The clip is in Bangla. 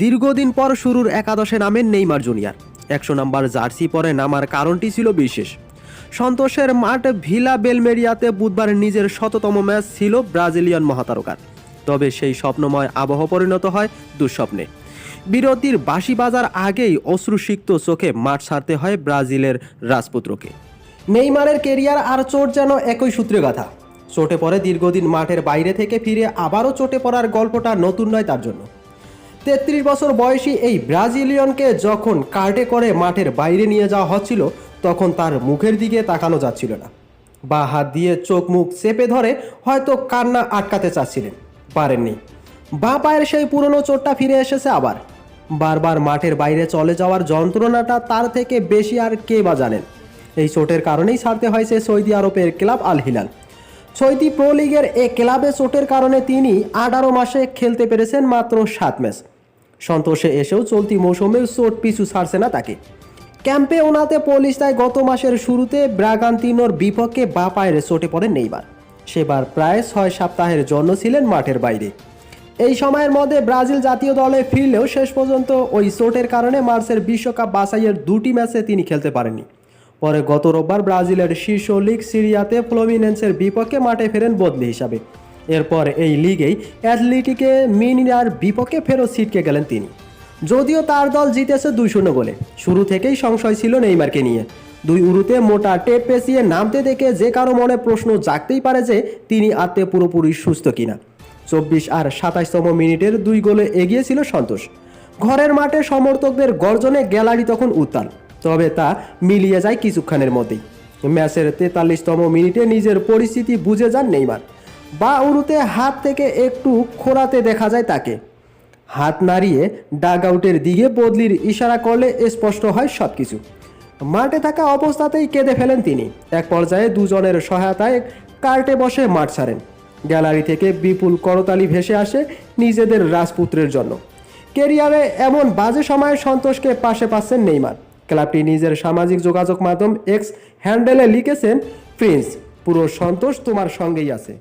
দীর্ঘদিন পর শুরুর একাদশে নামেন নেইমার জুনিয়র। একশো নাম্বার জার্সি পরে নামার কারণটি ছিল বিশেষ। সন্তোষের মাঠ ভিলা বেলমেরিয়াতে বুধবার নিজের শততম ম্যাচ ছিল ব্রাজিলিয়ান মহাতারকার। তবে সেই স্বপ্নময় আবহ পরিণত হয় দুঃস্বপ্নে। বিরতির বাঁশি বাজার আগেই অশ্রুসিক্ত চোখে মাঠ ছাড়তে হয় ব্রাজিলের রাজপুত্রকে। নেইমারের কেরিয়ার আর চোট যেন একই সূত্রে গাথা। চোটে পড়ে দীর্ঘদিন মাঠের বাইরে থেকে ফিরে আবারও চোটে পড়ার গল্পটা নতুন নয় তার জন্য। তেত্রিশ বছর বয়সী এই ব্রাজিলিয়নকে যখন কার্টে করে মাঠের বাইরে নিয়ে যাওয়া হচ্ছিল, তখন তার মুখের দিকে তাকানো যাচ্ছিল না। বা হাত দিয়ে চোখ মুখ চেপে ধরে হয়তো কান্না আটকাতে চাচ্ছিলেন, পারেননি। বা পায়ের সেই পুরনো চোটটা ফিরে এসেছে আবার। বারবার মাঠের বাইরে চলে যাওয়ার যন্ত্রণাটা তার থেকে বেশি আর কে বা জানেন? এই চোটের কারণেই ছাড়তে হয়েছে সৌদি আরবের club Al Hilal. Saudi pro লিগের এ ক্লাবে চোটের কারণে তিনি আঠারো মাসে খেলতে পেরেছেন মাত্র সাত ম্যাচ। সন্তোষে এসেও চলতি মৌসুমে চোট পিছু ছাড়ছে না তাকে। ক্যাম্পে ওনাতে পুলিশ তাই গত মাসের শুরুতে ব্রাগান্তিনোর বিপক্ষে বা পায়ের চোটে পড়েন নেইবার সেবার প্রায় ছয় সপ্তাহের জন্য ছিলেন মাঠের বাইরে। এই সময়ের মধ্যে ব্রাজিল জাতীয় দলে ফিরলেও শেষ পর্যন্ত ওই চোটের কারণে মার্চের বিশ্বকাপ বাছাইয়ের দুটি ম্যাচে তিনি খেলতে পারেননি। পরে গত রোববার ব্রাজিলের শীর্ষ লিগ সিরিয়াতে ফ্লোমিনেন্সের বিপক্ষে মাঠে ফেরেন বদলি হিসাবে। এরপর এই লিগেই অ্যাথলেটিকে মিনিয়ার বিপক্ষে ফেরত ছিটকে গেলেন তিনি। যদিও তার দল জিতেছে দুই শূন্য গোলে। শুরু থেকেই সংশয় ছিল নেইমারকে নিয়ে। দুই উরুতে মোটা টেপ পেঁচিয়ে নামতে দেখে যে কারও মনে প্রশ্ন জাগতেই পারে যে তিনি আত্মে পুরোপুরি সুস্থ কিনা। চব্বিশ আর সাতাশতম মিনিটের দুই গোলে এগিয়েছিল সন্তোষ। ঘরের মাঠে সমর্থকদের গর্জনে গ্যালারি তখন উত্তাল। তবে তা মিলিয়ে যায় কিছুক্ষণের মধ্যেই। ম্যাচের তেতাল্লিশতম মিনিটে নিজের পরিস্থিতি বুঝে যান নেইমার। বা উরুতে হাত থেকে একটু খোরাতে দেখা যায় তাকে। হাত নাড়িয়ে ডাগ আউটের দিকে বদলির ইশারা করলে স্পষ্ট হয় সব কিছু মাঠে থাকা অবস্থাতেই কেঁদে ফেলেন তিনি। এক পর্যায়ে দুজনের সহায়তায় কার্টে বসে মাঠ ছাড়েন। গ্যালারি থেকে বিপুল করতালি ভেসে আসে নিজেদের রাজপুত্রের জন্য। কেরিয়ারে এমন বাজে সময়ে সন্তোষকে পাশে পাচ্ছেন নেইমার। ক্লাবটি নিজের সামাজিক যোগাযোগ মাধ্যম এক্স হ্যান্ডেলে লিখেছেন, প্রিন্স, পুরো সন্তোষ তোমার সঙ্গেই আছে।